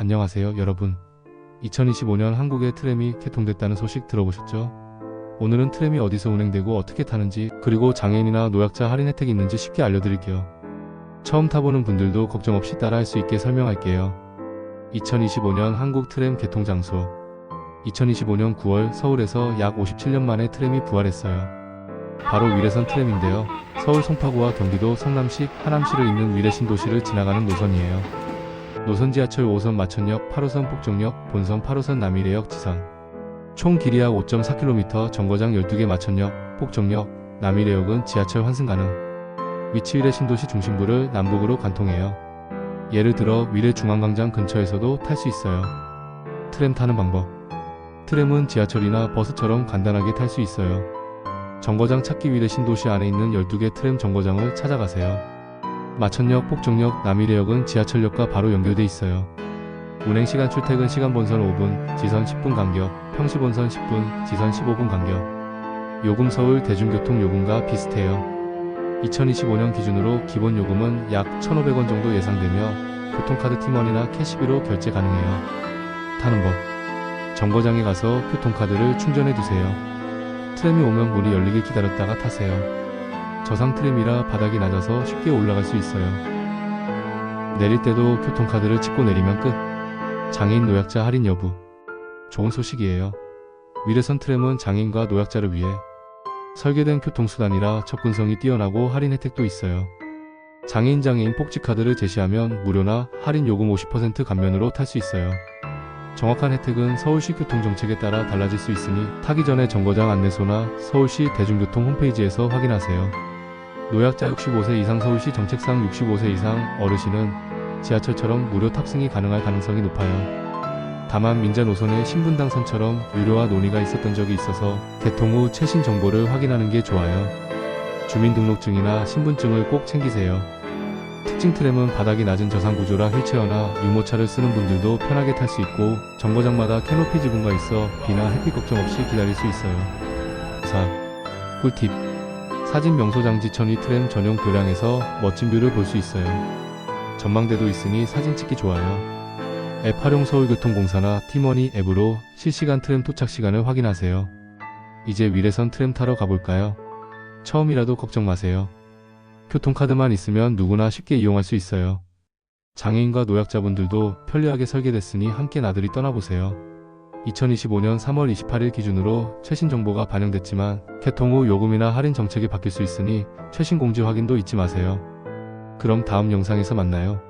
안녕하세요, 여러분. 2025년 한국에 트램이 개통됐다는 소식 들어보셨죠? 오늘은 트램이 어디서 운행되고 어떻게 타는지, 그리고 장애인이나 노약자 할인 혜택이 있는지 쉽게 알려드릴게요. 처음 타보는 분들도 걱정 없이 따라할 수 있게 설명할게요. 2025년 한국 트램 개통 장소. 2025년 9월 서울에서 약 57년 만에 트램이 부활했어요. 바로 위례선 트램인데요. 서울 송파구와 경기도 성남시, 하남시를 잇는 위례 신도시를 지나가는 노선이에요. 노선 지하철 5선 마천역, 8호선 폭정역, 본선 8호선 남이래역 지선. 총 길이 약 5.4km, 정거장 12개 마천역, 폭정역, 남이래역은 지하철 환승 가능. 위치 위례 신도시 중심부를 남북으로 관통해요. 예를 들어 위례 중앙광장 근처에서도 탈 수 있어요. 트램 타는 방법. 트램은 지하철이나 버스처럼 간단하게 탈 수 있어요. 정거장 찾기 위해 신도시 안에 있는 12개 트램 정거장을 찾아가세요. 마천역, 폭정역, 남이래역은 지하철역과 바로 연결돼 있어요. 운행시간 출퇴근 시간 본선 5분, 지선 10분 간격, 평시 본선 10분, 지선 15분 간격. 요금 서울 대중교통 요금과 비슷해요. 2025년 기준으로 기본 요금은 약 1,500원 정도 예상되며 교통카드 팀원이나 캐시비로 결제 가능해요. 타는 법. 정거장에 가서 교통카드를 충전해 두세요. 트램이 오면 문이 열리길 기다렸다가 타세요. 저상 트램이라 바닥이 낮아서 쉽게 올라갈 수 있어요. 내릴 때도 교통카드를 찍고 내리면 끝. 장애인 노약자 할인 여부. 좋은 소식이에요. 위례선 트램은 장애인과 노약자를 위해 설계된 교통수단이라 접근성이 뛰어나고 할인 혜택도 있어요. 장애인 장애인 복지카드를 제시하면 무료나 할인 요금 50% 감면으로 탈 수 있어요. 정확한 혜택은 서울시 교통정책에 따라 달라질 수 있으니 타기 전에 정거장 안내소나 서울시 대중교통 홈페이지에서 확인하세요. 노약자 65세 이상 서울시 정책상 65세 이상 어르신은 지하철처럼 무료 탑승이 가능할 가능성이 높아요. 다만 민자 노선의 신분당 선처럼 유료화 논의가 있었던 적이 있어서 개통 후 최신 정보를 확인하는 게 좋아요. 주민등록증이나 신분증을 꼭 챙기세요. 특징 트램은 바닥이 낮은 저상 구조라 휠체어나 유모차를 쓰는 분들도 편하게 탈 수 있고 정거장마다 캐노피 지붕가 있어 비나 햇빛 걱정 없이 기다릴 수 있어요. 4. 꿀팁 사진 명소 장 지천이 트램 전용 교량에서 멋진 뷰를 볼 수 있어요. 전망대도 있으니 사진 찍기 좋아요. 앱 활용 서울교통공사나 티머니 앱으로 실시간 트램 도착 시간을 확인하세요. 이제 위례선 트램 타러 가볼까요? 처음이라도 걱정 마세요. 교통카드만 있으면 누구나 쉽게 이용할 수 있어요. 장애인과 노약자분들도 편리하게 설계됐으니 함께 나들이 떠나보세요. 2025년 3월 28일 기준으로 최신 정보가 반영됐지만 개통 후 요금이나 할인 정책이 바뀔 수 있으니 최신 공지 확인도 잊지 마세요. 그럼 다음 영상에서 만나요.